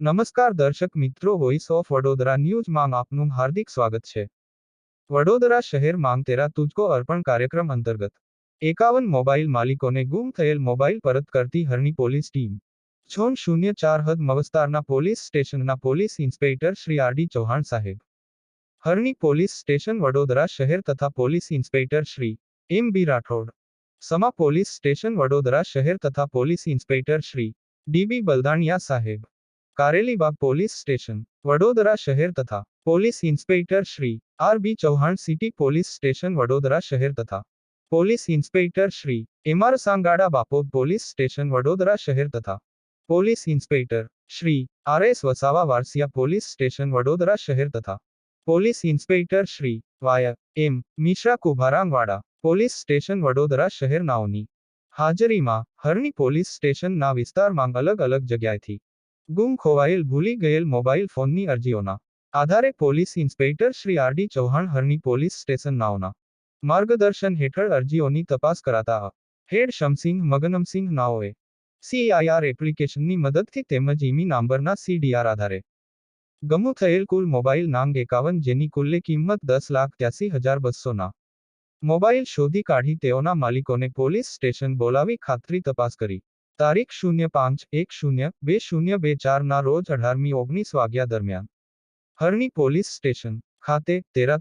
નમસ્કાર દર્શક મિત્રો વોઇસ ઓફ વડોદરા ન્યૂઝમાં આપનું હાર્દિક સ્વાગત છે. વડોદરા શહેર માંગ તેરા તુજકો અર્પણ કાર્યક્રમ અંતર્ગત એકાવન મોબાઈલ માલિકોને ગુમ થયેલ મોબાઈલ પરત કરતી હરની પોલીસ ટીમ. છોન શૂન્ય ચાર હદ મવસ્તારના પોલીસ સ્ટેશનના police inspector Shri R D Chauhan સાહેબ. હરની પોલીસ સ્ટેશન વડોદરા શહેર તથા police inspector Shri M B Rathod. Sama police station Vadodara શહેર તથા police inspector Shri D B Baldaniya સાહેબ. કારેલીબાગ પોલીસ સ્ટેશન, વડોદરા શહેર તથા police inspector Shri R B Chauhan city police station, Vadodara શહેર તથા police inspector Shri M R Sangada Bapod police station, Vadodara શહેર તથા police inspector Shri R S Vasava Varasiya police station, Vadodara શહેર તથા police inspector Shri Y M Mishra Kumbharwada police station, Vadodara શહેર નાઓની હાજરીમાં હરની police સ્ટેશનના વિસ્તારમાં અલગ અલગ જગ્યાએથી ગુમ ખોવાયેલ ભૂલી ગયેલ મોબાઈલ ફોનની અરજીઓના આધારે police inspector Shri R D Chauhan Harni police station નાઓના માર્ગદર્શન હેઠળ અરજીઓની તપાસ કરાતા હેડ શમસિંહ મગનમસિંહ નાઓએ સીઆઈઆર એપ્લિકેશનની મદદથી તેમજ ઈમી નામ્બરના સીડીઆર આધારે ગમુ થયેલ કુલ મોબાઈલ નાંગ એકાવન જેની કુલ્લે કિંમત દસ લાખ ત્યાસી હજાર બસોના મોબાઈલ શોધી કાઢી તેઓના માલિકોને પોલીસ સ્ટેશન બોલાવી ખાતરી તપાસ કરી. તારીખ શૂન્ય પાંચ એક શૂન્ય બે શૂન્ય બે ચારના રોજ અઢારમી ઓગણીસ વાગ્યા દરમિયાન. હરણી પોલીસ સ્ટેશન ખાતે તેરા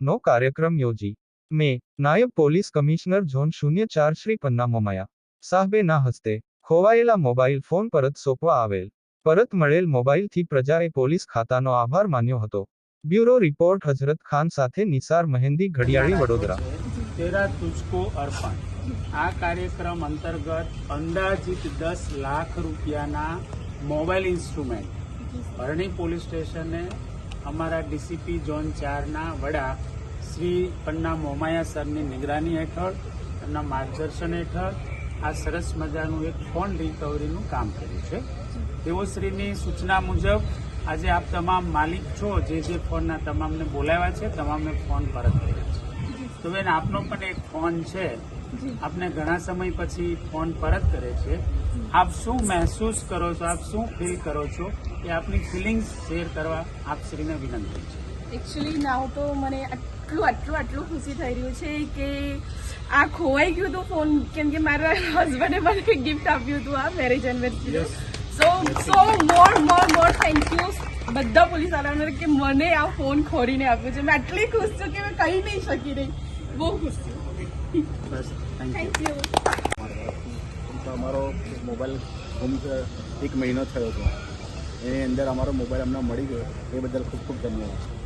નો કાર્યક્રમ યોજી. મેં નાયબ પોલીસ કમિશનર ઝોન શૂન્ય ચાર શ્રી પન્ના મોમાયા. સાહેબેના હસ્તે ખોવાયેલા મોબાઈલ ફોન પરત સોંપવા આવેલ. પરત મળેલ મોબાઈલથી પ્રજાએ પોલીસ ખાતાનો આભાર માન્યો હતો. બ્યુરો રિપોર્ટ હઝરત ખાન સાથે નિસાર મહેંદી ઘડિયાળી વડોદરા. તેરા તુજકો અર્પણ. આ કાર્યક્રમ અંતર્ગત અંદાજિત દસ લાખ રૂપિયાના મોબાઈલ ઇન્સ્ટ્રુમેન્ટ ભરણી પોલીસ સ્ટેશને અમારા ડીસીપી ઝોન ચારના વડા શ્રી પન્ના મોમાયા સરની નિગરાની હેઠળ, એમના માર્ગદર્શન હેઠળ આ સરસ મજાનું એક ફોન રિકવરીનું કામ કર્યું છે. તેઓ શ્રીની સૂચના મુજબ આજે આપ તમામ માલિક છો જે જે ફોનના તમામને બોલાવ્યા છે, તમામને ફોન પરત કર્યા છે. તો બેન આપનો પણ એક ફોન છે. આપને ઘણા સમય પછી ફોન પરત કરે છે. આપ શું મહેસૂસ કરો છો? આપ શું ફીલ કરો છો એ આપની ફિલિંગ્સ શેર કરવા આપ શ્રીને વિનંતી છે? એકચ્યુઅલી નાવ તો મને આટલું આટલું આટલું ખુશી થઈ રહ્યું છે કે આ ખોવાઈ ગયું હતું ફોન કેમ કે મારા હસબન્ડે મને ગિફ્ટ આપ્યું હતું આ marriage anniversary so so more more more thank you બધા પોલીસ વાળાઓને કે મને આ ફોન ખોરીને આપ્યો છે. મેં આટલી ખુશ છું કે મેં કહી નહીં શકી રહી. બહુ ખુશ છું બસ થેન્ક યુ અમારો મોબાઈલ ગુમ એક મહિનો થયો હતો એની અંદર અમારો મોબાઈલ અમને મળી ગયો. એ બદલ ખૂબ ખૂબ ધન્યવાદ.